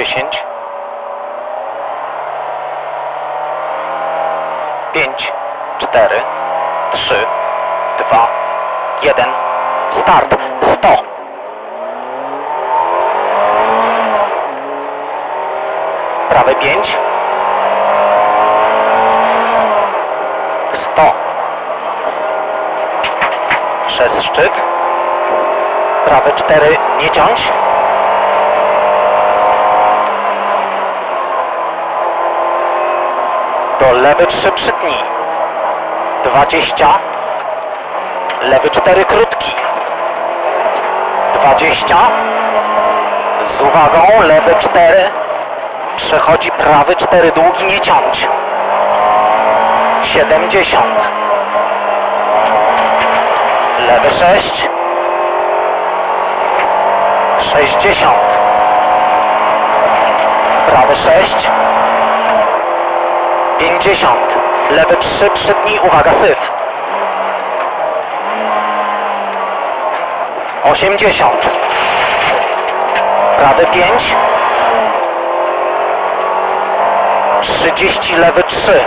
10 5 4 3 2 1 Start. 100 Prawe 5 100 Przez szczyt. Prawe 4 nie ciąć Do lewy 3 przytnij 20 Lewy 4 krótki. 20 Z uwagą lewy 4 Przechodzi prawy 4 długi nie ciąć. 70 Lewy 6 60 Prawy 6 50 Lewy 3 przytnij, uwaga syf. 80 Prawy 5 30 lewy 3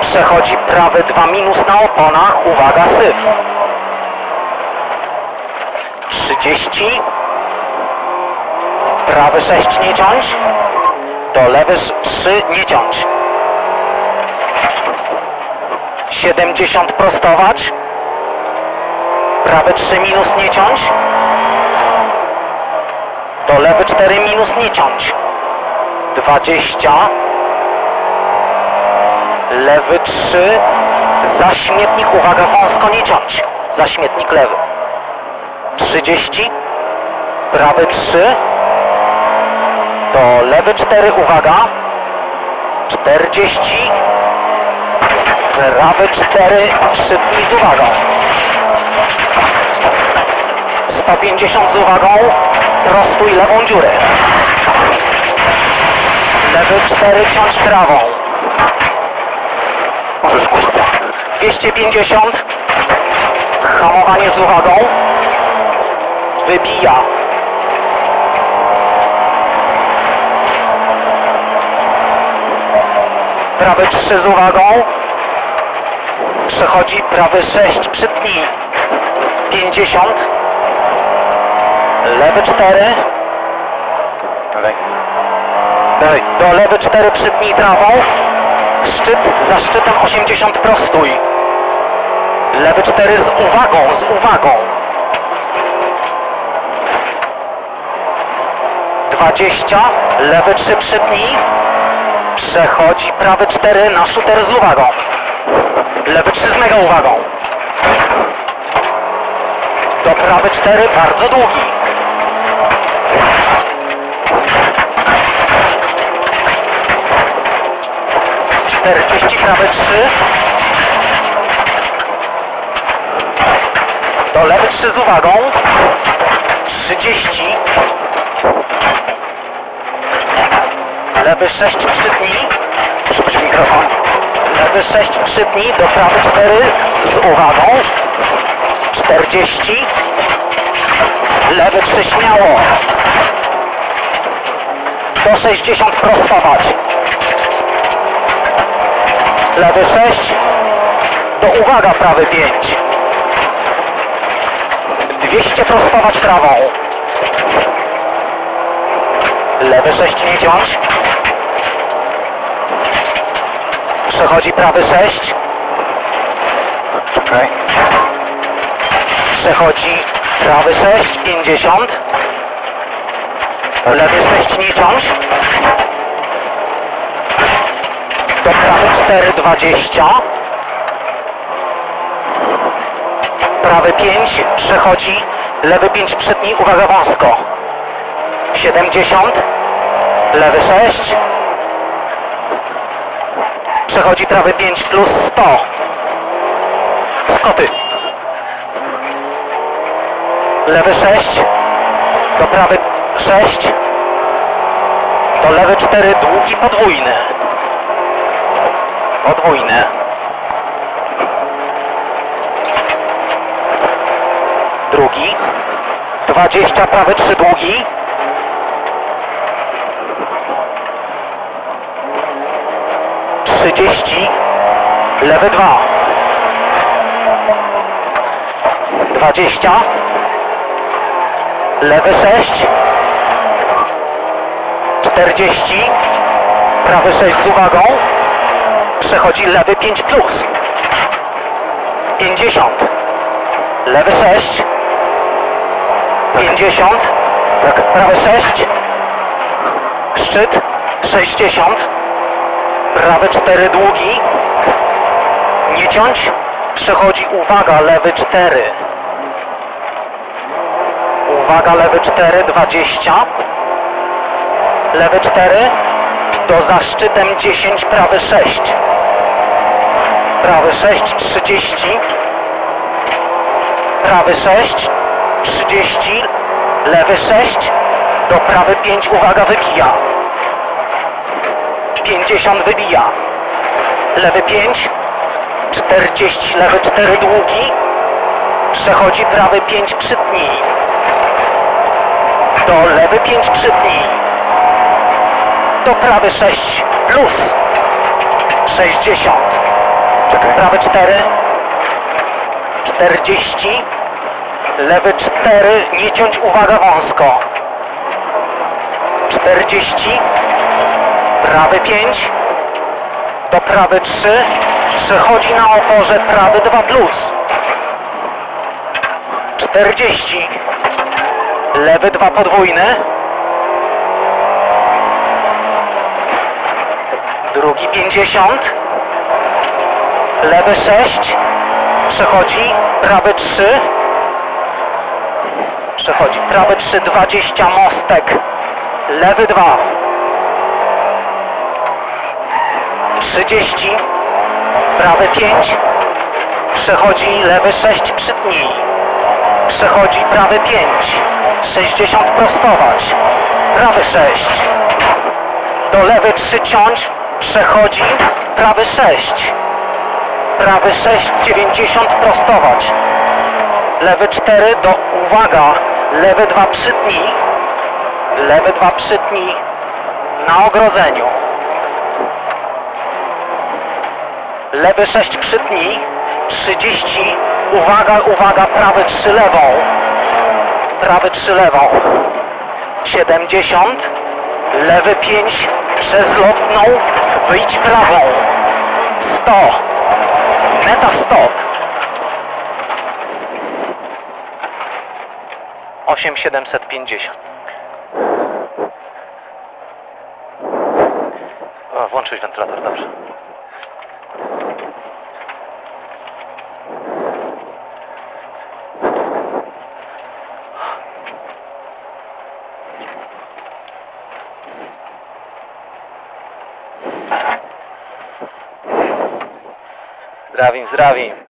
Przechodzi prawy 2 minus na oponach, uwaga syf. 30 Prawy 6 nie ciąć. Do lewy 3 nie ciąć 70 prostować. Prawy 3 minus nie ciąć. Do lewy 4 minus nie ciąć. 20 Lewy 3 Za śmietnik, uwaga, wąsko nie ciąć. Za śmietnik lewy. 30 Prawy 3 Do lewy 4, uwaga. 40 Prawy 4 Przytnij z uwagą. 150 z uwagą. Prostuj lewą dziurę. Lewy 4 ciąć prawą. Możesz kurwa 250 Hamowanie z uwagą. Wybija. Prawy 3 z uwagą Przechodzi prawy 6 przytnij 50 Lewy 4 Dalej Do lewy 4 przytnij prawą Szczyt za szczytem 80 prostuj. Lewy 4 z uwagą, z uwagą. 20 Lewy 3 przytnij Przechodzi prawy 4 na shooter z uwagą 3 mega uwagą. Do prawy 4 bardzo długi. Czterdzieści prawy 3 Do lewy 3 z uwagą. 30 Lewy 6 przytnij Przypójdź mikrofon Lewy 6 przytnij do prawy 4 z uwagą. 40 Lewy 3 śmiało. Do 60 prostować. Lewy 6 Do uwaga prawy 5 200 prostować prawą. Lewy 6 nie ciąć Przechodzi prawy 6 Czekaj Przechodzi prawy 6 50 Lewy 6 nie ciąć Do prawy 4 20 Prawy 5 przechodzi. Lewy 5 przedni, uwaga wąsko. 70 Lewy 6 Przechodzi prawy 5 plus 100 Skoty. Lewy 6 Do prawy 6 Do lewy 4 długi podwójny. Podwójny. Drugi. 20 prawy 3 długi 40, lewy 2. 20, lewy 6, 40, prawy 6 z uwagą, przechodzi lewy 5 plus, 50, lewy 6, 50, tak, prawy 6, szczyt 60, prawy 4 długi, nie ciąć, przechodzi uwaga, lewy 4, uwaga, lewy 4, 20, lewy 4, do za szczytem 10, prawy 6, prawy 6, 30, prawy 6, 30, lewy 6, do prawy 5, uwaga, wybija. 50 wybija. Lewy 5, 40, lewy 4 długi, przechodzi prawy 5 przytnij. Do lewy 5 przytnij. Do prawy 6 plus. 60. Prawy 4. 40. Lewy 4. Nie ciąć uwaga wąsko. 40. Prawy 5. Do prawy 3. Przechodzi na oporze prawy 2 plus. 40. Lewy 2 podwójny. Drugi 50. Lewy 6. Przechodzi prawy 3. Przechodzi prawy 3 20 mostek. Lewy 2. 30. Prawy 5. Przechodzi lewy 6 przytnij. Przechodzi prawy 5. 60 prostować. Prawy 6. Do lewy 3 ciąć. Przechodzi prawy 6. Prawy 6 90 prostować. Lewy 4 do uwaga. Lewy 2 przytnij. Lewy 2 przytnij na ogrodzeniu. Lewy 6 przytnij. 30. Uwaga, uwaga, prawy 3 lewą. Prawy 3 lewą. 70. Lewy 5 przez lotną. Wyjdź prawą. 100. Meta stop. 8750. O, włączyć wentylator, dobrze. Zdravím, zdravím.